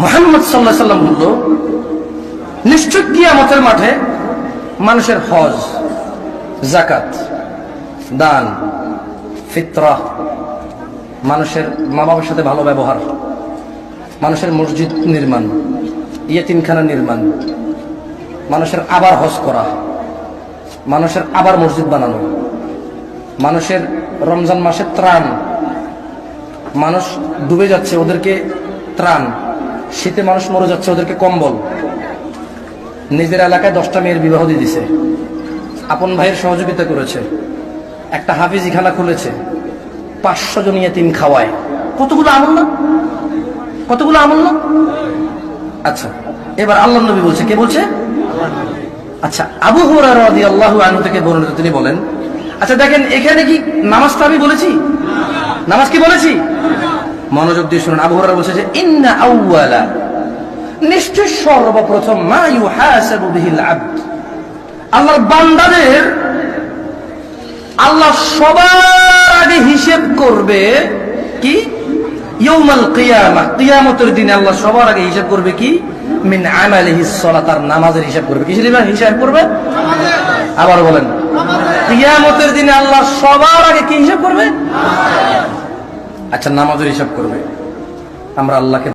মোহাম্মদ সাল্লাহ সাল্লাম বলল, নিশ্চয় কিয়ামতের মাঠে মানুষের হজ জাকাত দান, ফিতরা, মানুষের মা বাবার সাথে ভালো ব্যবহার, মানুষের মসজিদ নির্মাণ, ইয়েতিমখানা নির্মাণ, মানুষের আবার হজ করা, মানুষের আবার মসজিদ বানানো, মানুষের রমজান মাসে ত্রাণ, মানুষ ডুবে যাচ্ছে ওদেরকে ত্রাণ শীতে মানুষ মরে যাচ্ছে, ওদেরকে কম্বল। নিজের এলাকায় দশটা মেয়ের বিবাহ দিয়ে দিছে। আপন ভাইয়ের সহযোগিতা করেছে। একটা হাফিজিখানা খুলেছে। পাঁচশো জন তিন খাওয়ায়। কতগুলো আমল না? কতগুলো আমল না? আচ্ছা এবার আল্লাহ নবী বলছে, কে বলছে? আচ্ছা আবু হুরার আল্লাহ আনু থেকে বর্ণিত তিনি বলেন আচ্ছা দেখেন, এখানে কি নামাজটা আমি বলেছি? নামাজ কি বলেছি? মনোযোগ দিয়ে শুনুন, আবু হুরারা বলছে যে, ইন্না আউয়ালা নিশ্চয় সর্বপ্রথম মা ইউহাসাবু বিহিল আবদ। আল্লাহর বান্দাদের আল্লাহ সবার আগে হিসেব করবে কি? ইয়ৌমাল কিয়ামা, কিয়ামতের দিনে আল্লাহ সবার আগে হিসাব করবে কি? মিন আমালিহি তার নামাজের হিসাব করবে। কিসের হিসাব করবে? আবার বলেন, কিয়ামতের দিনে আল্লাহ সবার আগে কি হিসাব করবে? আচ্ছা নামাজের হিসাব করবে। আমরা আল্লাহকে